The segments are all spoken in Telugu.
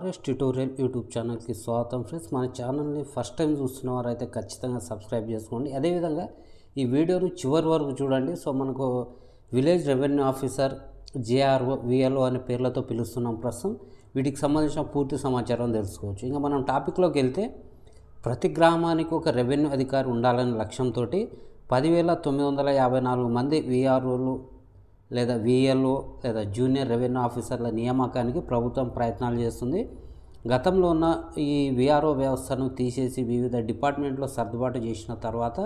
ఫారెస్ట్ ట్యూటోరియల్ యూట్యూబ్ ఛానల్కి స్వాగతం ఫ్రెండ్స్. మన ఛానల్ని ఫస్ట్ టైం చూస్తున్న వారైతే ఖచ్చితంగా సబ్స్క్రైబ్ చేసుకోండి. అదేవిధంగా ఈ వీడియోను చివరి వరకు చూడండి. సో మనకు village revenue officer JRO VLO అనే పేర్లతో పిలుస్తున్నాం ప్రస్తుతం. వీటికి సంబంధించిన పూర్తి సమాచారం తెలుసుకోవచ్చు. ఇంకా మనం టాపిక్లోకి వెళ్తే ప్రతి గ్రామానికి ఒక రెవెన్యూ అధికారి ఉండాలనే లక్ష్యంతో పదివేల తొమ్మిది వందల యాభై నాలుగు మంది విఆర్ఓలు లేదా విఎల్ఓ లేదా జూనియర్ రెవెన్యూ ఆఫీసర్ల నియామకానికి ప్రభుత్వం ప్రయత్నాలు చేస్తుంది. గతంలో ఉన్న ఈ విఆర్ఓ వ్యవస్థను తీసేసి వివిధ డిపార్ట్మెంట్లో సర్దుబాటు చేసిన తర్వాత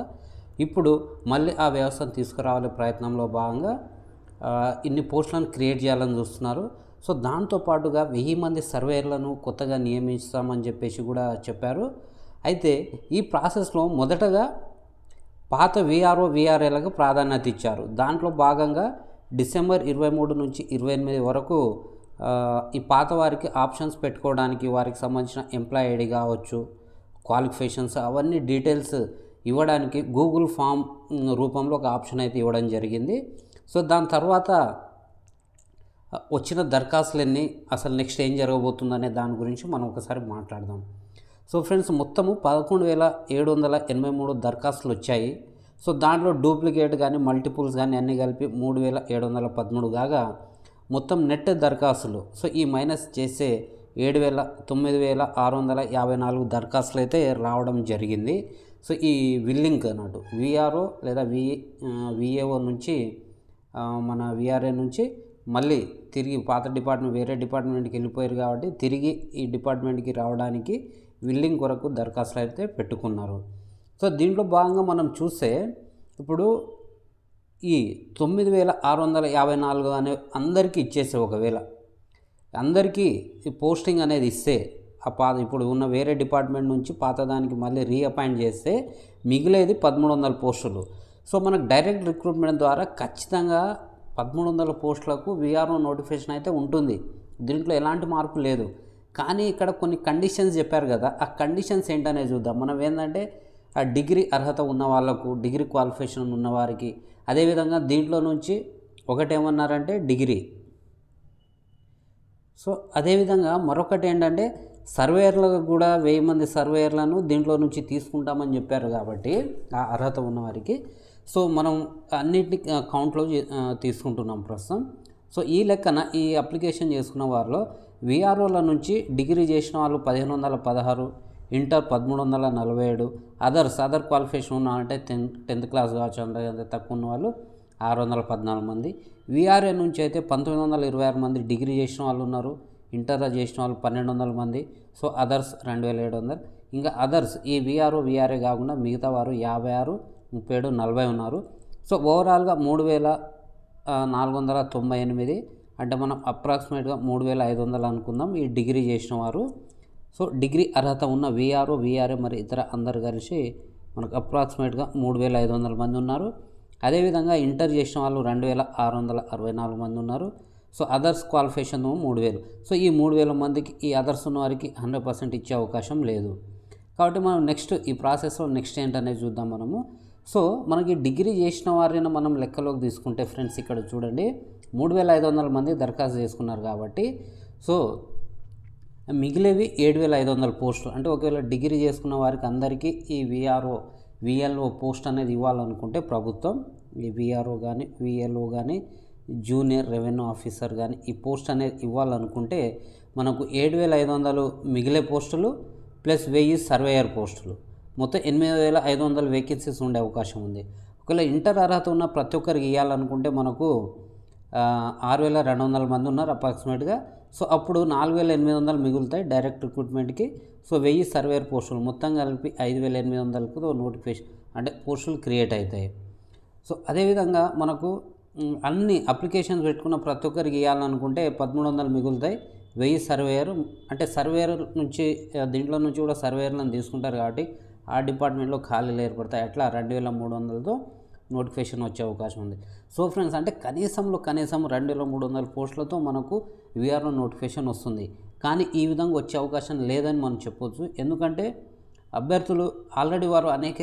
ఇప్పుడు మళ్ళీ ఆ వ్యవస్థను తీసుకురావాలే ప్రయత్నంలో భాగంగా ఇన్ని పోస్టులను క్రియేట్ చేయాలని చూస్తున్నారు. సో దాంతోపాటుగా వెయ్యి మంది సర్వేయర్లను కొత్తగా నియమిస్తామని చెప్పేసి కూడా చెప్పారు. అయితే ఈ ప్రాసెస్లో మొదటగా పాత విఆర్ఓ విఆర్ఏలకు ప్రాధాన్యత ఇచ్చారు. దాంట్లో భాగంగా డిసెంబర్ ఇరవై మూడు నుంచి ఇరవై ఎనిమిది వరకు ఈ పాత వారికి ఆప్షన్స్ పెట్టుకోవడానికి వారికి సంబంధించిన ఎంప్లాయ్ ఐడి కావచ్చు క్వాలిఫికేషన్స్ అవన్నీ డీటెయిల్స్ ఇవ్వడానికి గూగుల్ ఫామ్ రూపంలో ఒక ఆప్షన్ అయితే ఇవ్వడం జరిగింది. సో దాని తర్వాత వచ్చిన దరఖాస్తులన్నీ అసలు నెక్స్ట్ ఏం జరగబోతుందనే దాని గురించి మనం ఒకసారి మాట్లాడదాం. సో ఫ్రెండ్స్ మొత్తము పదకొండు వేల ఏడు వందల ఎనభై మూడు దరఖాస్తులు వచ్చాయి. సో దాంట్లో డూప్లికేట్ కానీ మల్టిపుల్స్ కానీ అన్నీ కలిపి మూడు వేల ఏడు వందల పదమూడు కాగా మొత్తం నెట్ దరఖాస్తులు. సో ఈ మైనస్ చేసే ఏడు వేల తొమ్మిది వేల ఆరు వందల యాభై నాలుగు దరఖాస్తులు అయితే రావడం జరిగింది. సో ఈ విల్లింగ్ అన్నట్టు విఆర్ఓ లేదా వి విఏఓ నుంచి మన విఆర్ఏ నుంచి మళ్ళీ తిరిగి పాత డిపార్ట్మెంట్ వేరే డిపార్ట్మెంట్కి వెళ్ళిపోయారు కాబట్టి తిరిగి ఈ డిపార్ట్మెంట్కి రావడానికి విల్లింగ్ కొరకు దరఖాస్తులు అయితే పెట్టుకున్నారు. సో దీంట్లో భాగంగా మనం చూస్తే ఇప్పుడు ఈ తొమ్మిది వేల ఆరు వందల యాభై నాలుగు అనే అందరికీ ఇచ్చేసే ఒకవేళ అందరికీ ఈ పోస్టింగ్ అనేది ఇస్తే ఆ పాత ఇప్పుడు ఉన్న వేరే డిపార్ట్మెంట్ నుంచి పాతదానికి మళ్ళీ రీఅపాయింట్ చేస్తే మిగిలేది పదమూడు వందల పోస్టులు. సో మనకు డైరెక్ట్ రిక్రూట్మెంట్ ద్వారా ఖచ్చితంగా పదమూడు వందల పోస్టులకు విఆర్ఓ నోటిఫికేషన్ అయితే ఉంటుంది. దీంట్లో ఎలాంటి మార్పు లేదు. కానీ ఇక్కడ కొన్ని కండిషన్స్ చెప్పారు కదా ఆ కండిషన్స్ ఏంటనే చూద్దాం. మనం ఏంటంటే ఆ డిగ్రీ అర్హత ఉన్న వాళ్ళకు డిగ్రీ క్వాలిఫికేషన్ ఉన్న వారికి అదేవిధంగా దీంట్లో నుంచి ఒకటేమన్నారంటే డిగ్రీ. సో అదేవిధంగా మరొకటి ఏంటంటే సర్వేయర్లకు కూడా వెయ్యి మంది సర్వేయర్లను దీంట్లో నుంచి తీసుకుంటామని చెప్పారు కాబట్టి ఆ అర్హత ఉన్నవారికి సో మనం అన్నిటిని కౌంట్లో చే- తీసుకుంటున్నాం ప్రస్తుతం. సో ఈ లెక్కన ఈ అప్లికేషన్ చేసుకున్న వారిలో విఆర్ఓల నుంచి డిగ్రీ చేసిన వాళ్ళు పదిహేను వందల పదహారు ఇంటర్ పదమూడు వందల నలభై ఏడు అదర్స్ అదర్ క్వాలిఫికేషన్ ఉన్న అంటే టెన్త్ టెన్త్ క్లాస్ కావచ్చు అంటే తక్కువ ఉన్న వాళ్ళు ఆరు వందల పద్నాలుగు మంది. విఆర్ఏ నుంచి అయితే పంతొమ్మిది వందల ఇరవై ఆరు మంది డిగ్రీ చేసిన వాళ్ళు ఉన్నారు ఇంటర్ చేసిన వాళ్ళు పన్నెండు వందల మంది సో అదర్స్ రెండు వేల ఏడు వందలు. ఇంకా అదర్స్ ఈ విఆర్ఓ విఆర్ఏ కాకుండా మిగతా వారు యాభై ఆరు ముప్పై ఏడు నలభై ఉన్నారు. సో ఓవరాల్గా మూడు వేల నాలుగు వందల తొంభై ఎనిమిది అంటే మనం అప్రాక్సిమేట్గా మూడు వేల ఐదు వందలు అనుకుందాం ఈ డిగ్రీ చేసిన వారు. సో డిగ్రీ అర్హత ఉన్న విఆర్ఓ విఆర్ఏ మరి ఇతర అందరు కలిసి మనకు అప్రాక్సిమేట్గా మూడు వేల ఐదు వందల మంది ఉన్నారు. అదేవిధంగా ఇంటర్ చేసిన వాళ్ళు రెండు వేల ఆరు వందల అరవై నాలుగు మంది ఉన్నారు. సో అదర్స్ క్వాలిఫికేషన్ మూడు వేలు. సో ఈ మూడు వేల మందికి ఈ అదర్స్ ఉన్న వారికి హండ్రెడ్ పర్సెంట్ ఇచ్చే అవకాశం లేదు. కాబట్టి మనం నెక్స్ట్ ఈ ప్రాసెస్లో నెక్స్ట్ ఏంటనేది చూద్దాం మనము. సో మనకి డిగ్రీ చేసిన వారిని మనం లెక్కలోకి తీసుకుంటే ఫ్రెండ్స్ ఇక్కడ చూడండి. మూడు వేల ఐదు వందల మంది దరఖాస్తు చేసుకున్నారు కాబట్టి. సో మిగిలేవి ఏడు వేల ఐదు వందల పోస్టులు. అంటే ఒకవేళ డిగ్రీ చేసుకున్న వారికి అందరికీ ఈ విఆర్ఓ విఎల్ఓ పోస్ట్ అనేది ఇవ్వాలనుకుంటే ప్రభుత్వం ఈ విఆర్ఓ కానీ విఎల్ఓ కానీ జూనియర్ రెవెన్యూ ఆఫీసర్ కానీ ఈ పోస్ట్ అనేది ఇవ్వాలనుకుంటే మనకు ఏడు వేల ఐదు వందలు మిగిలే పోస్టులు ప్లస్ వెయ్యి సర్వేయర్ పోస్టులు. మొత్తం ఎనిమిది వేల ఐదు వందల వేకెన్సీస్ ఉండే అవకాశం ఉంది. ఒకవేళ ఇంటర్ అర్హత ఉన్న ప్రతి ఒక్కరికి ఇవ్వాలనుకుంటే మనకు ఆరు వేల రెండు వందల మంది ఉన్నారు అప్రాక్సిమేట్గా. సో అప్పుడు నాలుగు వేల ఎనిమిది వందలు మిగులుతాయి డైరెక్ట్ రిక్రూట్మెంట్కి. సో వెయ్యి సర్వేర్ పోస్టులు మొత్తం కలిపి ఐదు వేల ఎనిమిది వందలకు నోటిఫికేషన్ అంటే పోస్టులు క్రియేట్ అవుతాయి. సో అదేవిధంగా మనకు అన్ని అప్లికేషన్స్ పెట్టుకున్న ప్రతి ఒక్కరికి ఇవ్వాలనుకుంటే పదమూడు వందలు మిగులుతాయి. వెయ్యి సర్వేయర్ అంటే సర్వేయర్ నుంచి దీంట్లో నుంచి కూడా సర్వేయర్లను తీసుకుంటారు కాబట్టి ఆ డిపార్ట్మెంట్లో ఖాళీలు ఏర్పడతాయి. అట్లా రెండు వేల మూడు వందలతో నోటిఫికేషన్ వచ్చే అవకాశం ఉంది. సో ఫ్రెండ్స్ అంటే కనీసంలో కనీసం రెండు వేల మూడు వందల పోస్టులతో మనకు విఆర్ఓ నోటిఫికేషన్ వస్తుంది. కానీ ఈ విధంగా వచ్చే అవకాశం లేదని మనం చెప్పొచ్చు. ఎందుకంటే అభ్యర్థులు ఆల్రెడీ వారు అనేక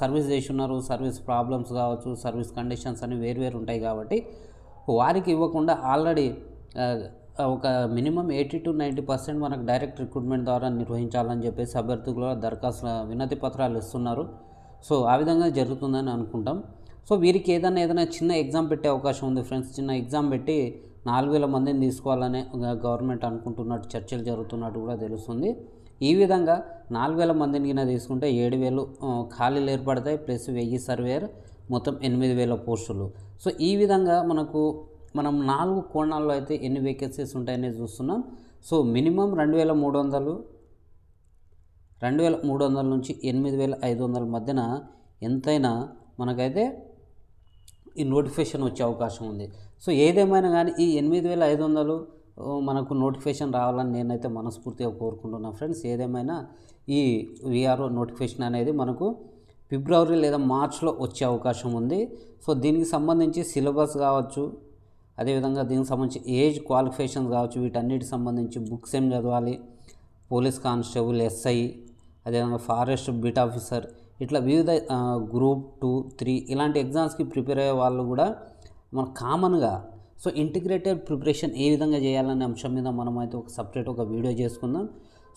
సర్వీస్ చేస్తున్నారు. సర్వీస్ ప్రాబ్లమ్స్ కావచ్చు సర్వీస్ కండిషన్స్ అని వేరు వేరు ఉంటాయి కాబట్టి వారికి ఇవ్వకుండా ఆల్రెడీ ఒక minimum eighty to ninety percent మనకు డైరెక్ట్ రిక్రూట్మెంట్ ద్వారా నిర్వహించాలని చెప్పేసి అభ్యర్థులు దరఖాస్తు వినతి పత్రాలు ఇస్తున్నారు. సో ఆ విధంగా జరుగుతుందని అనుకుంటాం. సో వీరికి ఏదైనా ఏదైనా చిన్న ఎగ్జామ్ పెట్టే అవకాశం ఉంది ఫ్రెండ్స్. చిన్న ఎగ్జామ్ పెట్టి నాలుగు వేల మందిని తీసుకోవాలనే గవర్నమెంట్ అనుకుంటున్నట్టు చర్చలు జరుగుతున్నట్టు కూడా తెలుస్తుంది. ఈ విధంగా నాలుగు వేల మందిని కింద తీసుకుంటే ఏడు వేలు ఖాళీలు ఏర్పడతాయి ప్లస్ వెయ్యి సర్వేయర్ మొత్తం ఎనిమిది వేల పోస్టులు. సో ఈ విధంగా మనకు మనం నాలుగు కోణాల్లో అయితే ఎన్ని వేకెన్సీస్ ఉంటాయని చూస్తున్నాం. సో మినిమం రెండు వేల మూడు వందలు రెండు వేల మూడు వందల నుంచి ఎనిమిది వేల ఐదు వందల మధ్యన ఎంతైనా మనకైతే ఈ నోటిఫికేషన్ వచ్చే అవకాశం ఉంది. సో ఏదేమైనా కానీ ఈ ఎనిమిది వేల ఐదు వందలు మనకు నోటిఫికేషన్ రావాలని నేనైతే మనస్ఫూర్తిగా కోరుకుంటున్నాను ఫ్రెండ్స్. ఏదేమైనా ఈ విఆర్ఓ నోటిఫికేషన్ అనేది మనకు ఫిబ్రవరి లేదా మార్చ్లో వచ్చే అవకాశం ఉంది. సో దీనికి సంబంధించి సిలబస్ కావచ్చు అదేవిధంగా దీనికి సంబంధించి ఏజ్ క్వాలిఫికేషన్స్ కావచ్చు వీటన్నిటికి సంబంధించి బుక్స్ ఏం చదవాలి పోలీస్ కానిస్టేబుల్ ఎస్ఐ అదేవిధంగా ఫారెస్ట్ బిట్ ఆఫీసర్ ఇట్లా వివిధ గ్రూప్ టూ త్రీ ఇలాంటి ఎగ్జామ్స్కి ప్రిపేర్ అయ్యే వాళ్ళు కూడా మన కామన్గా సో ఇంటిగ్రేటెడ్ ప్రిపరేషన్ ఏ విధంగా చేయాలనే అంశం మీద మనం అయితే ఒక సపరేట్ ఒక వీడియో చేసుకుందాం.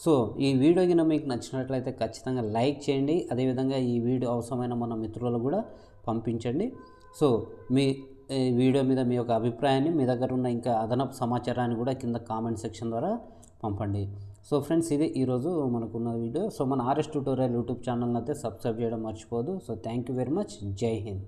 సో ఈ వీడియో కింద మీకు నచ్చినట్లయితే ఖచ్చితంగా లైక్ చేయండి. అదేవిధంగా ఈ వీడియో అవసరమైన మన మిత్రులకు కూడా పంపించండి. సో మీ వీడియో మీద మీ యొక్క అభిప్రాయాన్ని మీ దగ్గర ఉన్న ఇంకా అదనపు సమాచారాన్ని కూడా కింద కామెంట్ సెక్షన్ ద్వారా పంపండి. సో ఫ్రెండ్స్ ఇది ఈరోజు మనకున్న వీడియో. సో మన ఆర్ఎస్ ట్యూటోరియల్ యూట్యూబ్ ఛానల్ని అయితే సబ్స్క్రైబ్ చేయడం మర్చిపోదు so thank you very much. జై హింద్.